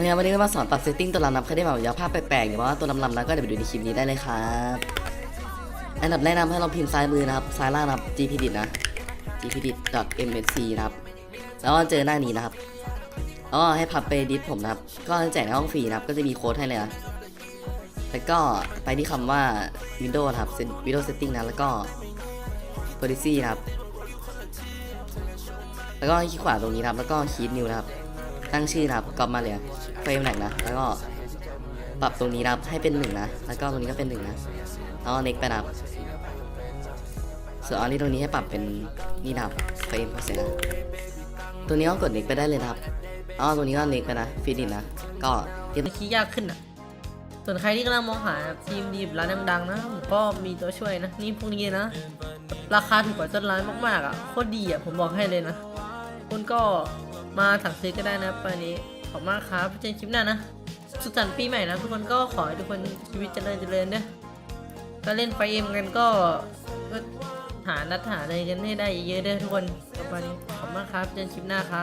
เควันนี้ก็มาสอนปรับเซตติ้งตัวลำนับใครได้แบบยากภาพแปลกๆหรือว่าตัวลำๆนั้นก็เดี๋ยวไปดูในคลิปนี้ได้เลยครับอันดับแรกนะครับให้เราพิมพ์ซ้ายมือนะครับซ้ายล่างนะครับ gpdit นะ gpdit.msc นะครับแล้วก็เจอหน้านี้นะครับแล้วก็ให้พับไปดิสผมนะครับ ก็แจกในห้องฟรีนะครับ ก็จะมีโค้ดให้เลยนะแล้วก็ไปที่คำว่า Windows นะครับ Windows Setting นะแล้วก็ Policy นะครับ แล้วก็คลิกขวาตรงนี้นะครับ แล้วก็คีย์นิวนะครับ ตั้งชื่อนะครับก๊อปมาเลยเฟรมไหนนะ แล้วก็ปรับตรงนี้นะครับให้เป็นหนึ่งนะ แล้วก็ตรงนี้ก็เป็นหนึ่งนะแล้วเน็กไปนะครับส่วนอันนี้ตรงนี้ให้ปรับเป็นนี่นะครับเฟรมเปอร์เซ็นต์นะตัวนี้ก็กดเน็กไปได้เลยนะครับอ๋อตรงนี้ก็เน็กไปนะฟีดินนะ ก็เตรียมคีย์ยากขึ้นอะ ส่วนใครที่กำลังมองหาทีมดีบร้านดังๆนะผมก็มีตัวช่วยนะ นี่พวกนี้นะ ราคาถูกกว่าต้นร้านมากๆอะโคตรดีอะผมบอกให้เลยนะคุณก็ มาถักซื้อก็ได้นะปานนี้ขอบมากครับเจอกันคลิปหน้านะ สุขสันต์ปีใหม่นะทุกคนก็ขอให้ทุกคนชีวิตเจริญเจริญเด้อก็เล่นไฟเอ็มกันก็หานัดหาอะไรกันให้ได้เยอะๆเด้อทุกคนประมาณนี้ขอบมากครับเจอกันคลิปหน้าครับ